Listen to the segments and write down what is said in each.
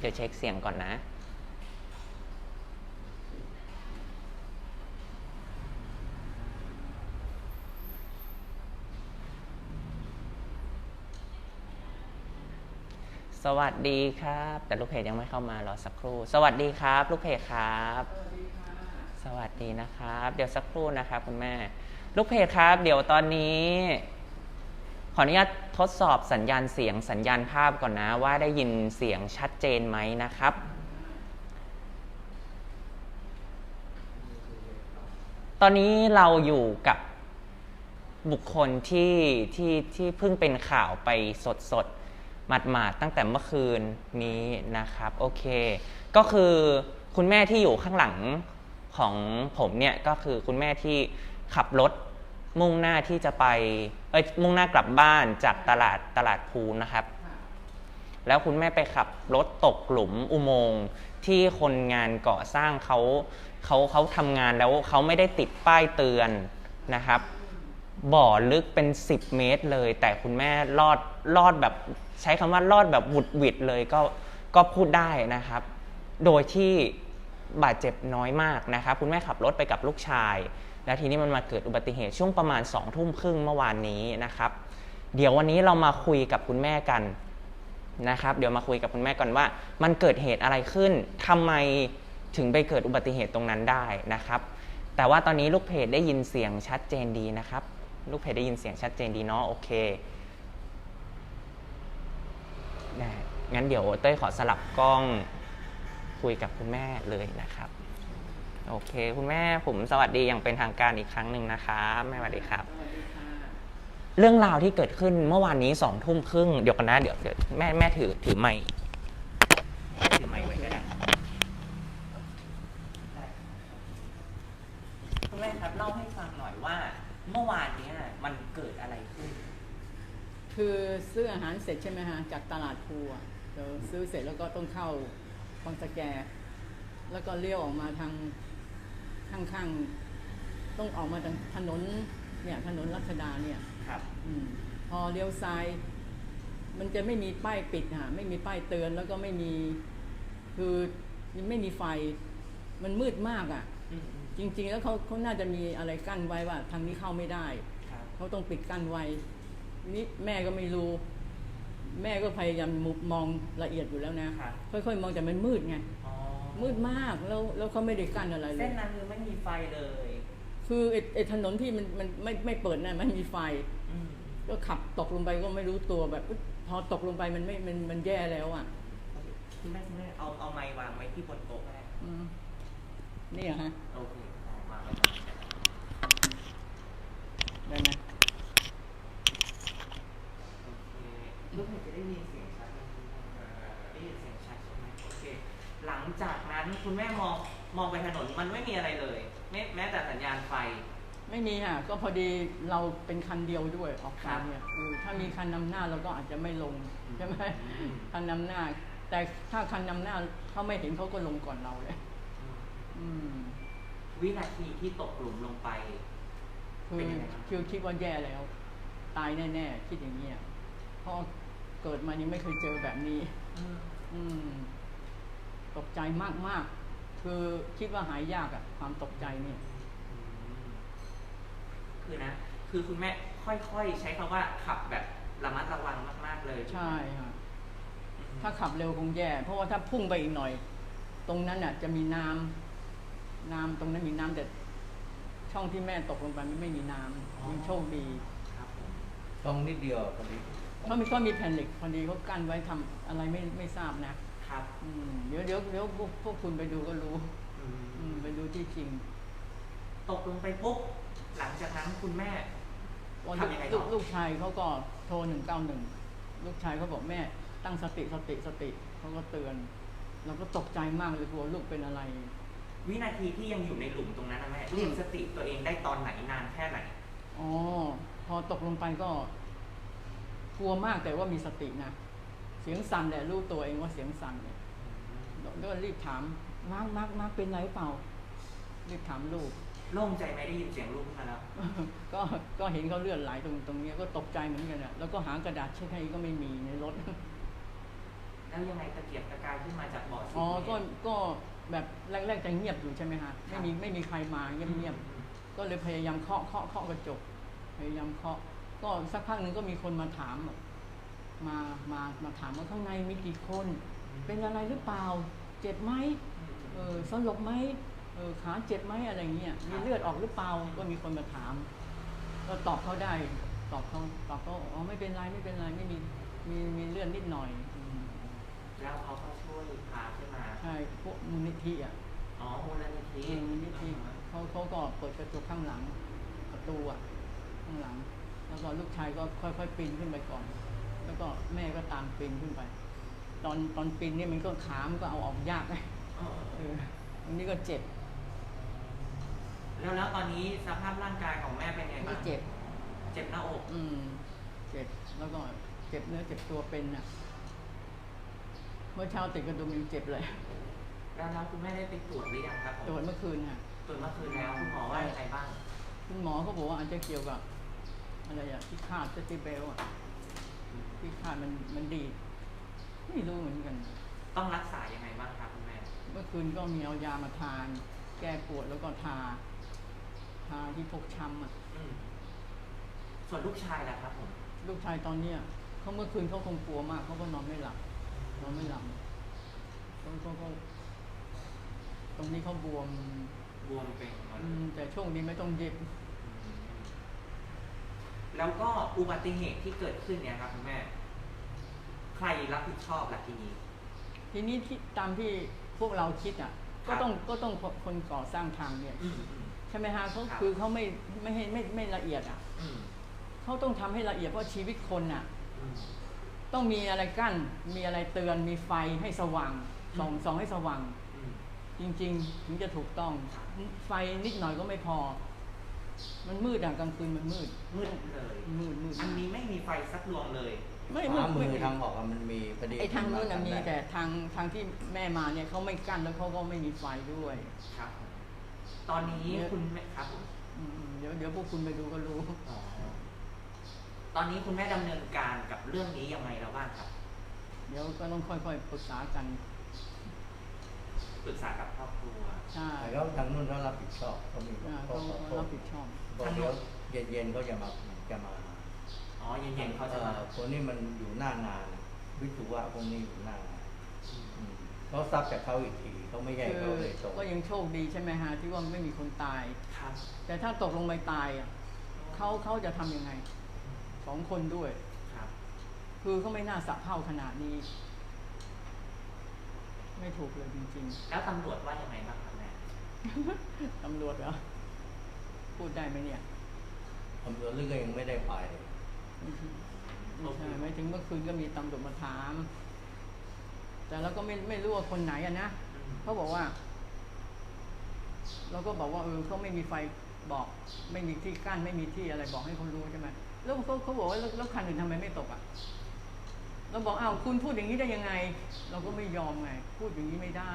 เดี๋ยวเช็คเสียงก่อนนะสวัสดีครับ แต่ลูกเพจยังไม่เข้ามารอสักครู่ สวัสดีครับ ลูกเพจครับ สวัสดีนะครับ เดี๋ยวสักครู่นะครับ คุณแม่ ลูกเพจครับ เดี๋ยวตอนนี้ ขออนุญาตทดสอบสัญญาณเสียงสัญญาณภาพก่อนนะว่าได้ยินเสียงชัดเจนไหมนะครับ ตอนนี้เราอยู่กับบุคคลที่ที่ที่เพิ่งเป็นข่าวไปสดสดหมาดหมาดๆตั้งแต่เมื่อคืนนี้นะครับโอเค ก็คือคุณแม่ที่อยู่ข้างหลังของผมเนี่ยก็คือคุณแม่ที่ขับรถ มุ่งหน้าที่จะไปเอ้ยมุ่งหน้ากลับบ้านจากตลาดตลาดภูนะครับ แล้วคุณแม่ไปขับรถตกหลุมอุโมงค์ที่คนงานก่อสร้างเขาเขาเขาทำงานแล้วเขาไม่ได้ติดป้ายเตือนนะครับ บ่อลึกเป็น 10 เมตรเลย แต่คุณแม่รอดรอดแบบใช้คำว่ารอดแบบหวุดหวิดเลยก็ก็พูดได้นะครับ โดยที่บาดเจ็บน้อยมากนะครับ คุณแม่ขับรถไปกับลูกชาย แล้วทีนี้มันมาเกิดอุบัติเหตุช่วงประมาณ2องทุ่มครึ่งเมื่อวานนี้นะครับ เดี๋ยววันนี้เรามาคุยกับคุณแม่กันนะครับ เดี๋ยวมาคุยกับคุณแม่ก่อนว่า มันเกิดเหตุอะไรขึ้นทำไมถึงไปเกิดอุบัติเหตุตรงนั้นได้นะครับ แต่ว่าตอนนี้ลูกเพจได้ยินเสียงชัดเจนดีนะครับ ลูกเพจได้ยินเสียงชัดเจนดีเนาะโอเคงั้นเดี๋ยวเต้ยขอสลับกล้องคุยกับคุณแม่เลยนะครับ โอเค คุณแม่ผมสวัสดีอย่างเป็นทางการอีกครั้งหนึ่งนะครับแม่สวัสดีครับ เรื่องราวที่เกิดขึ้นเมื่อวานนี้สองทุ่มครึ่งเดี๋ยวกันนะเดี๋ยวเดี๋ยวแม่แม่ถือถือไมค์ถือไมค์ไว้ก็ได้ได้คุณแม่ครับเล่าให้ฟังหน่อยว่า เมื่อวานเนี้ยมันเกิดอะไรขึ้น คือซื้ออาหารเสร็จใช่ไหมฮะจากตลาดภูอะเดี๋ยวซื้อเสร็จแล้วก็ต้องเข้าบางสะแก แล้วก็เลี้ยวออกมาทาง ข้างๆต้องออกมาทางถนนเนี่ยถนนรัชดาเนี่ยครับอมพอเลี้ยวซ้าย มันจะไม่มีป้ายปิดฮะไม่มีป้ายเตือนแล้วก็ไม่มีคือไม่มีไฟ มันมืดมากอะ อืมอืมจริง ๆ แล้วเขาเขาน่าจะมีอะไรกั้นไว้ว่า ทางนี้เข้าไม่ได้ ครับเขาต้องปิดกั้นไว้นี่แม่ก็ไม่รู้ แม่ก็พยายามมุมองละเอียดอยู่แล้วนะ ครับ ค่อยๆ มองแต่มันมืดไงอ๋อ มืดมากแล้วแล้วเขาไม่ได้กั้นอะไรเลเส้ยนนั้นคือไม่มีไฟเลยคือไอ้ไอ้ถนนที่มันมันไม่ไม่เปิดน่ะมันมีไฟ อืมก็ขับตกลงไปก็ไม่รู้ตัวแบบอุ๊ยพอตกลงไปมันไม่มันมันแย่แล้วอะคุณแม่คุณแม่เอาเอาไม้วางไว้ที่บนโต๊ะก็ได้อืมนี่เหรอฮะโอเคเอาวางไว้ตรงนี้ได้ไหมโอเคลูกเพจจะได้ยินเสียงชัดไหมได้ยินเสียงชัดใช่ไหมโอเค หลังจากนั้นคุณแม่มองมองไปถนนมันไม่มีอะไรเลยแม้แม้แต่สัญญาณไฟ ไม่มีค่ะก็พอดีเราเป็นคันเดียวด้วยออกครัมาบเนี่ยเออถ้ามีคันนำหน้าเราก็อาจจะไม่ลงอืมใช่ไหมอืม คันนำหน้า แต่ถ้าคันนำหน้าเขาไม่เห็นเขาก็ลงก่อนเราเลย อืมวินาทีที่ตกหลุมลงไป คือเป็นยังไงบ้างคือคิดว่าแย่แล้ว ตายแน่ๆคิดอย่างเงี้ยเพราะเกิดมายังไม่เคยเจอแบบนี้ อืม ตกใจมากๆ คือคิดว่าหายยากอะความตกใจเนี่ยคือนะ คือคุณแม่ค่อยๆ ใช้คำว่าขับแบบระมัดระวังมาก ๆ เลยใช่ค่ะอืมถ้าขับเร็วคงแย่ เพราะว่าถ้าพุ่งไปอีกหน่อย ตรงนั้นน่ะ จะมีน้ำน้ำตรงนั้นมีน้ำแต่ช่องที่แม่ตกลงไปมันไม่มีน้ำยังโชคดีครับผมต้องนิดเดียวพอดี เขามีก็มีแผ่นเหล็กพอดีเขากั้นไว้ทำอะไรไม่ไม่ทราบนะ ครับอืมเดี๋ยวเดี๋ยวเดี๋ยวพวกพวกคุณไปดูก็รู้ อืมอืมไปดูที่จริงตกลงไปปุ๊บหลังจากนั้นคุณแม่ว่าทำยังไงต่ลูอกลูกชายเขาก็โทรหนึ่งเก้าหนึ่งลูกชายเขาบอกแม่ตั้งสติสติสติเขาก็เตือนเราก็ตกใจมากเลยกลัวลูกเป็นอะไร วินาทีที่ยังอยู่ในหลุมตรงนั้นนะแม่เรียกสติตัวเองได้ตอนไหนนานแค่ไหน อ๋อ พอตกลงไปก็กลัวมากแต่ว่ามีสตินะ เสียงสั่นแต่รู้ตัวเองว่าเสียงสั่นเนี่ยแล้วก็รีบถามมาร์กมาร์กมาร์กเป็นไรเปล่า รีบถามลูกโล่งใจไหมได้ยินเสียงลูกมาแล้วก็ก็เห็นเขาเลือดไหลตรงตรงเนี้ยก็ตกใจเหมือนกันอะแล้วก็หากระดาษเช็ดให้ก็ไม่มีในรถอแล้วยังไงตะเกียบตะกายขึ้นมาจากบ่อซีอ๋อเมนต์ก็ก็แบบแรกๆจะเงียบอยู่ใช่ไหมฮะครัไม่บมีไม่มีใครมาเงียบๆก็เลยพยายามเคาะเคาะเคาะกระจก พยายามเคาะ ก็สักพักหนึ่งก็มีคนมาถามบอก มามามาถามว่าข้างในมีกี่คน เป็นอะไรหรือเปล่า เจ็บไหมเออสลบไหมเออขาเจ็บไหมอะไรเงี้ยมีเลือดออกหรือเปล่าก็มีคนมาถาม ก็ตอบเขาได้ ตอบเขาตอบเขาอ๋อไม่เป็นไรไม่เป็นไรไม่มีมีมีเลือดนิดหน่อยอืมแล้วเขาก็ช่วยพาขึ้นมาใช่พวกมูลนิธิอะอ๋อมูลนิธิเองนิธิเขาเขาก็เปิดกระจกข้างหลังประตูอะข้างหลัง แล้วก็ลูกชายก็ค่อยๆปีนขึ้นไปก่อน แล้วก็แม่ก็ตามปีนขึ้นไป ตอนตอนปีนนี่มันก็ขามันก็เอาออกยากไงอ๋อเอออันนี้ก็เจ็บแล้วแล้วตอนนี้สภาพร่างกายของแม่เป็นไงก็บ้างเจ็บ เจ็บหน้าอก อืม เจ็บแล้วก็เจ็บเนื้อเจ็บตัวเป็นอะ เมื่อเช้าติดกระดุมยังเจ็บเลย แล้วแล้วคุณแม่ได้ไปตรวจหรือยังครับผมตรวจเมื่อคืนค่ะ ตรวจเมื่อคืนแล้วคุณหมอว่ายังไงบ้าง คุณหมอเขาบอกว่าอาจจะเกี่ยวกับ อะไรอะที่คาดสติเบลอะ ที่คาดมันมันดีดไม่รู้เหมือนกัน ต้องรักษายังไงบ้างครับคุณแม่ เมื่อคืนก็มีเอายามาทาน แก้ปวดแล้วก็ทา ทาที่พกช้ำอะอืมส่วนลูกชายล่ะครับผมลูกชายตอนเนี้ยเขาเมื่อคืนเขาคงกลัวมากเขาก็นอนไม่หลับนอนไม่หลับเขาเขาเขาตรงนี้เขาบวมบวมเป็นหมดอืมแต่ช่วงนี้ไม่ต้องเย็บอืม แล้วก็อุบัติเหตุที่เกิดขึ้นเนี่ยครับคุณแม่ ใครรับผิดชอบล่ะทีนี้ ทีนี้ที่ตามที่พวกเราคิดอะ ครัก็บ ต้องก็ต้องคนก่อสร้างทางเนี่ย อืมอืม ใช่ไหมฮะเขาครับ คือเขาไม่ไม่ให้ไม่ไม่ละเอียดอะอืมเขาต้องทำให้ละเอียดเพราะชีวิตคนอะ อืม ต้องมีอะไรกั้น มีอะไรเตือน มีไฟให้สว่างส่องอืม ส่องให้สว่าง อืม จริง ๆ ถึงจะถูกต้องครับไฟนิดหน่อยก็ไม่พอ มันมืดอะกลางคืนมันมืด มืดเลยมืดมืดอันนี้ไม่มีไฟสักดวงเลยไม่ขมืวาดมือไม่ทางออกอะมันมีพอดีไอ้ทางนู้นน่ะมีทางแต่ทางทางที่แม่มาเนี่ยเขาไม่กั้นแล้วเขาก็ไม่มีไฟด้วยครับผมตอนนี้เนี่ยคุณแม่ครับผมอืมเดี๋ยวเดี๋ยวพวกคุณไปดูก็รู้ อ๋อตอนนี้คุณแม่ดำเนินการกับเรื่องนี้ยังไงแล้วบ้างครับ เดี๋ยวก็ต้องค่อยๆปรึกษากัน ปรึกษากับครอบครัว ใช่แต่ก็ทางนู้นเขารับผิดชอบเขามีอ่าเขาเขาขอโทเขารัษบผิดชอบ บอกเดี๋ยวเย็นๆเขาจะมาจะมาอ๋อเย็นๆเขาจะมาอ่อคนนี้มันอยู่หน้างาน วิศวะพวกนี้อยู่หน้างานอืมเขาทราบจากเขาอีกทีเขาไม่ใช่คืเขาเลยตรงก็ยังโชคดีใช่ไหมฮะที่ว่าไม่มีคนตาย ครับแต่ถ้าตกลงไปตายอะเขาเขาจะทำยังไงสองคนด้วย ครับ คือเขาไม่น่าสะเพร่าขนาดนี้ ไม่ถูกเลยจริงแล้วตำรวจว่ายังไงบ้างครับแม่ๆ ตำรวจเหรอ พูดได้ไหมเนี่ยตำรวจเรื่องก็ยังไม่ได้ไป ไม่ใช่ไม่ใช่ไม่ถึงเมื่อคืนก็มีตำรวจมาถาม แต่เราก็ไม่ไม่รู้ว่าคนไหนอะนะอืมเขาบอกว่า เราก็บอกว่าเออเขาไม่มีไฟบอก ไม่มีที่กั้นไม่มีที่อะไรบอกให้เขารู้ใช่ไหมแล้วเขาเขาบอกว่าแล้วแล้วคันอื่นทำไมไม่ตกอะ เราบอกอ้าวคุณพูดอย่างนี้ได้ยังไง เราก็ไม่ยอมไง พูดอย่างนี้ไม่ได้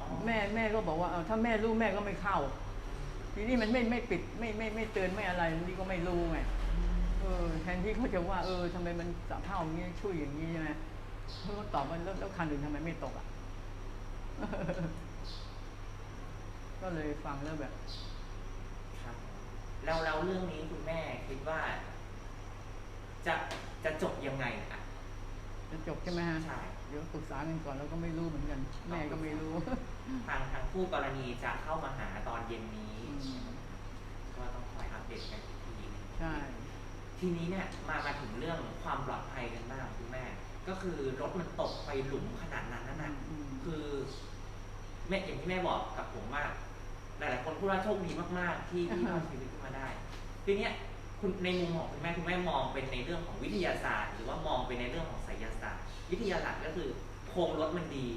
อ๋อแม่แม่ก็บอกว่าเออถ้าแม่รู้แม่ก็ไม่เข้า ทีนี้มันไม่ไม่ปิดไม่ไม่ไม่เตือนไม่อะไรนี่ก็ไม่รู้ไงเออแทนที่เขาจะว่าเออทำไมมันสะเท่าอย่างนี้ช่วยอย่างนี้ใช่ไหมเขาก็ตอบว่าแล้วแล้วคันอื่นทำไมไม่ตกอะก็เลยฟังแล้วแบบครับแล้วแล้วเรื่องนี้คุณแม่คิดว่า จะ จะจบยังไงอะจะจบใช่ไหมฮะใช่เดี๋ยวปรึกษากันก่อนแล้วก็ไม่รู้เหมือนกันแม่ก็ไม่รู้ ทางทางคู่กรณีจะเข้ามาหาตอนเย็นนี้อืมก็ต้องคอยอัปเดตกันอีกทีหนึ่งใช่ ทีนี้เนี่ยมามาถึงเรื่องความปลอดภัยกันบ้างคุณแม่ ก็คือรถมันตกไปหลุมขนาดนั้นนั่นน่ะอืม คือแม่อย่างที่แม่บอกกับผมว่าหลายๆคนพูดว่าโชคดีมากๆ ที่ที่รอดชีวิตขึ้นมาได้ ทีเนี้ย คุณในมุมของคุณแม่คุณแม่มองเป็นในเรื่องของวิทยาศาสตร์ หรือว่ามองเป็นในเรื่องของไสยศาสตร์ วิทยาศาสตร์ก็คือโครงรถมันดี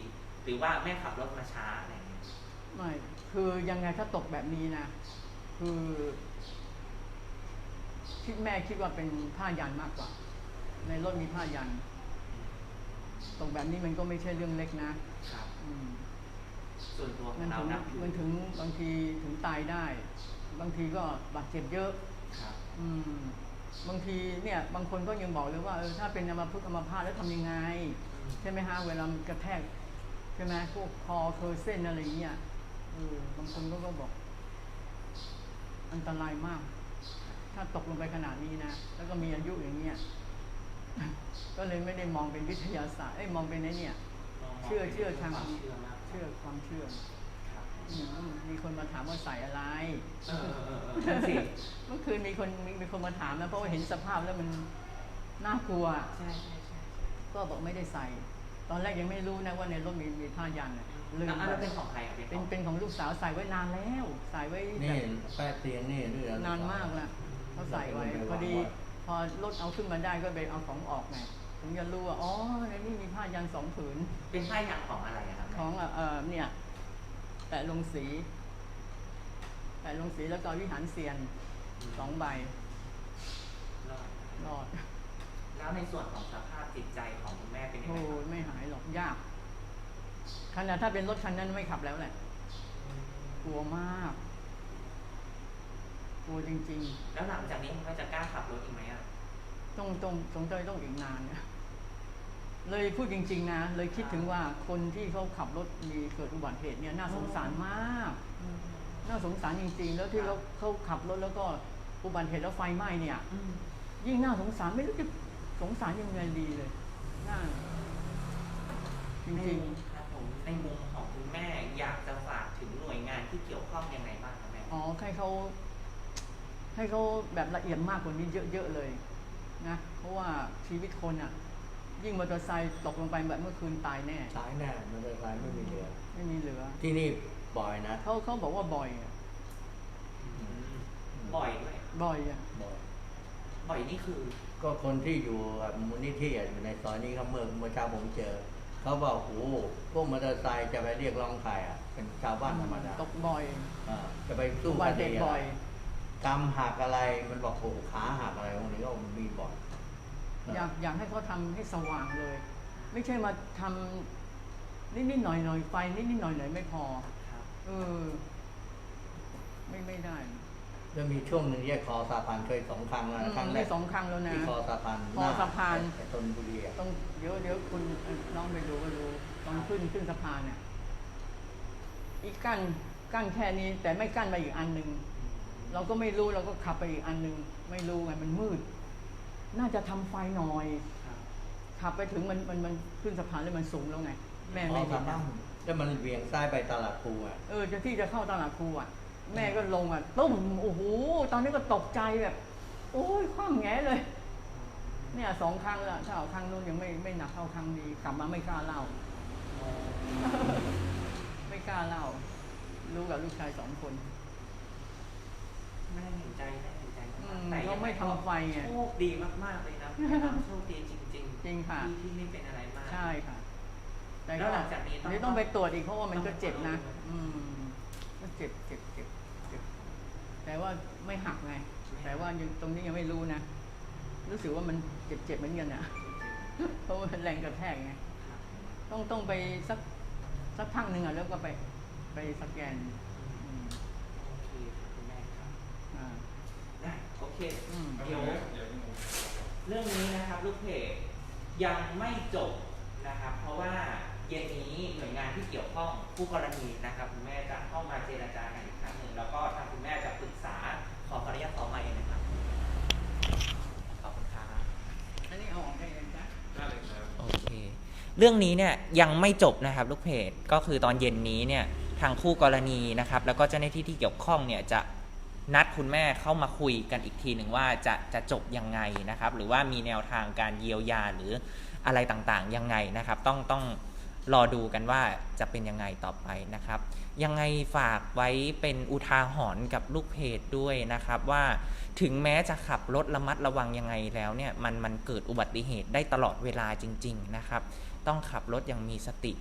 หรือว่าแม่ขับรถมาช้าอะไรอย่างเงี้ยไม่คือยังไงถ้าตกแบบนี้นะ คือคิดแม่คิดว่าเป็นผ้ายันมากกว่า ในรถมีผ้ายัน ตกแบบนี้มันก็ไม่ใช่เรื่องเล็กนะครับ อืมส่วนตัวขอมังนเราถึงนับถือมันถึงบางทีถึงตายได้ บางทีก็บาดเจ็บเยอะครั บางทีเนี่ยบางคนก็ยังบอกเลยว่าเออถ้าเป็นอัมพฤกษ์อัมพาตแล้วทำยังไง ใช่ไหมฮะเวลามันกระแทกใช่ไหมพวกคอเคอเส้นอะไรเงี้ยเออบางคนก็ก็บอก อันตรายมาก ถ้าตกลงไปขนาดนี้นะแล้วก็มีอายุอย่างเงี้ยก็เลยไม่ได้มองเป็นวิทยาศาสตร์เอ้ยมองเป็นไอ้เนี่ย เชื่อเชื่อทางเชื่อความเชื่อ อืมมีคนมาถามว่าใส่อะไร เออเออเออเออนั่นสิ เมื่อคืนมีคนมีมีคนมาถามนะเพราะว่าเห็นสภาพแล้วมันน่ากลัว ใช่ใช่ใช่ก็บอกไม่ได้ใส่ ตอนแรกยังไม่รู้นะว่าในรถมีมีผ้ายันน่ะลืมแล้วอันนั้นเป็นของใครอะเป็นเป็นของลูกสาวใส่ไว้นานแล้วใส่ไว้นี่แบบแป้เตียงนี่ด้วยะนานมากแล้วเขาใส่ไว้พอดีพอรถเอาขึ้นมาได้ก็ไปเอาของออกไงถึงจะรู้ว่าอ๋อในนี่มีผ้ายันสองผืนเป็นผ้ายันของอะไรอะครับของเอ่อเอ่อเนี่ย แปะลงสี แปะลงสีแล้วก็วิหารเซียนสองใบรอดรอด แล้วในส่วนของสภาพจิตใจของคุณแม่เป็นยังโอ้ไงบ้างยไม่หายหรอกยากขนาดถ้าเป็นรถคันนั้นไม่ขับแล้วแหละ กลัวมาก กลัวจริงแล้วหลังจากนี้คุณแม่จะกล้าขับรถอีกไหมอะ ๆ ต้องต้องสงสัยต้องอีกนานเนี่ย เลยพูดจริง ๆ นะ เลยคิดถึงว่าคนที่เขาขับรถมีเกิดอุบัติเหตุเนี่ยน่าสงสารมาก น่าสงสารจริง ๆ แล้วที่เขาเขาขับรถแล้วก็อุบัติเหตุแล้วไฟไหม้เนี่ย ยิ่งน่าสงสารไม่รู้จะสงสารยังไงดีเลยน่าจริงๆครับผมในมุมของคุณแม่อยากจะฝากถึงหน่วยงานที่เกี่ยวข้องยังไงบ้างครับแม่อ๋อให้เขาให้เขาแบบละเอียดมากกว่านี้เยอะๆเลยนะเพราะว่าชีวิตคนอะ่ะ ยิ่งมอเตอร์ไซค์ตกลงไปแบบเมื่อคืนตายแน่สายแน่มันเป็นสายไม่มีเหลือ ไม่มีเหลือ ที่นี่บ่อยนะเขาเขาบอกว่าบ่อยอะบ่อยด้วยบ่อยอะบ่อยบ่อยนี่คือ ก็คนที่อยู่กับมูลนิธิอะอยู่ในซอยนี้เขาเมื่อเมื่อเช้าผมเจอ เขาบอกโอ้โหพวกมอเตอร์ไซค์จะไปเรียกร้องใครอะ เป็นชาวบ้านธรรมดาตกบ่อยอ่าจะไปสู้อุคบัติเหดีตุอะบ่ไรอย กรรมหักอะไรมันบอกโอ้โหขาหักอะไรพวกนี้ก็มีบ่อย อยากอยากให้เขาทำให้สว่างเลย ไม่ใช่มาทำนิดๆหน่อยๆไฟนิดๆหน่อยๆไม่พอครับเออไม่ไม่ได้จะมีช่วงหนึ่งแยกคอสะพานเคยสองครั้งแล้วนะครั้งแรได้กสองครั้งแล้วนะที่คอสะพานคอสะพานไอ้ต้นบุรีอะต้องเดี๋ยวเดี๋ยวคุณเอ่อน้องไปดูก็ดูตอนขึ้นขึ้นสะพานเนี่ยอีกกั้นกั้นแค่นี้ แต่ไม่กั้นไปอีกอันหนึ่งเราก็ไม่รู้เราก็ขับไปอีกอันหนึ่งไม่รู้ไงมันมืด น่าจะทำไฟหน่อยครับขับไปถึงมันมันมันขึ้นสะพานแล้วมันสูงแล้วไง แม่คอไม่เห็สะนพานแล้วมันเวียงซ้ายไปตลาดภูอะเออจะที่จะเข้าตลาดครูอะ แม่ก็ลงอะตุ้มโอ้โหตอนนี้ก็ตกใจแบบ โอ้ยคว่ำแงเลย เนี่ยสองครั้งแล้วถ้าเอาครั้งนู้นยังไม่ไม่หนักเท่าครั้งนี้กลับมาไม่กล้าเล่า ไม่กล้าเล่า รู้กับลูกชายสองคนแม่เห็นใจแม่เห็น ใจอืมากมๆแต่เขาไม่ทำไฟไง โชคดีมากๆเลยนะแม่น้ำโชคดีจริงๆจริงค่ะ ที่ที่ไม่เป็นอะไรมาก ใช่ค่ะแต่แล้วหลังจากนี้ต้องเดี๋ยวต้องไปตรวจอีกเพราะว่ามันก็เจ็บนะต้องอืมก็เจ็บเจ็บเจ็บเจ็บ แต่ว่าไม่หักไง แต่ว่ายังตรงนี้ยังไม่รู้นะ รู้สึกว่ามันเจ็บเจ็บเหมือนกันนะเพราะว่าแรงกระแทกไงครับต้องต้องไปสักสักพักหนึ่งอะแล้วก็ไปไปสแกนอืม โอเคครับคุณแม่ครับ อ่า ได้โอ เคเดี๋ยวเรื่องนี้นะครับลูกเพจยังไม่จบนะครับ เพราะว่าเย็นนี้หน่วยงานที่เกี่ยวข้องผู้กรณีนะครับคุณแม่จะเข้ามาเจรจากันอีกครั้งหนึ่งแล้วก็ทางคุณแม่จะปรึกษาขอขออนุญาตขอมาเองนะครับขอบคุณครับอันนี้เอาออกได้เลยจ้ะโอเค เรื่องนี้เนี่ยยังไม่จบนะครับลูกเพจก็คือตอนเย็นนี้เนี่ยทางคู่กรณีนะครับ แล้วก็เจ้าหน้าที่ที่เกี่ยวข้องเนี่ยจะ นัดคุณแม่เข้ามาคุยกันอีกทีหนึ่งว่าจะจะจบยังไงนะครับ หรือว่ามีแนวทางการเยียวยาหรืออะไรต่างๆยังไงนะครับ ต้องต้องรอดูกันว่าจะเป็นยังไงต่อไปนะครับ ยังไงฝากไว้เป็นอุทาหรณ์กับลูกเพจด้วยนะครับว่าถึงแม้จะขับรถระมัดระวังยังไงแล้วเนี่ยมันมันเกิดอุบัติเหตุได้ตลอดเวลาจริง ๆ นะครับ ต้องขับรถอย่างมีสติ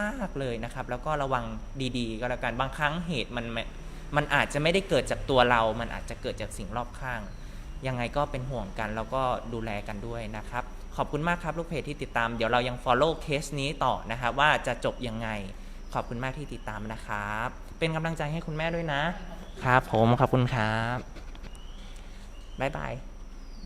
มากๆเลยนะครับ แล้วก็ระวังดีๆ ก็แล้วกันบางครั้งเหตุมันม มันอาจจะไม่ได้เกิดจากตัวเรา มันอาจจะเกิดจากสิ่งรอบข้าง ยังไงก็เป็นห่วงกันแล้วก็ดูแลกันด้วยนะครับ ขอบคุณมากครับลูกเพจที่ติดตาม เดี๋ยวเรายัง follow เคสนี้ต่อนะครับว่าจะจบยังไง ขอบคุณมากที่ติดตามนะครับ เป็นกำลังใจให้คุณแม่ด้วยนะ ครับผมขอบคุณครับบ๊ายบาย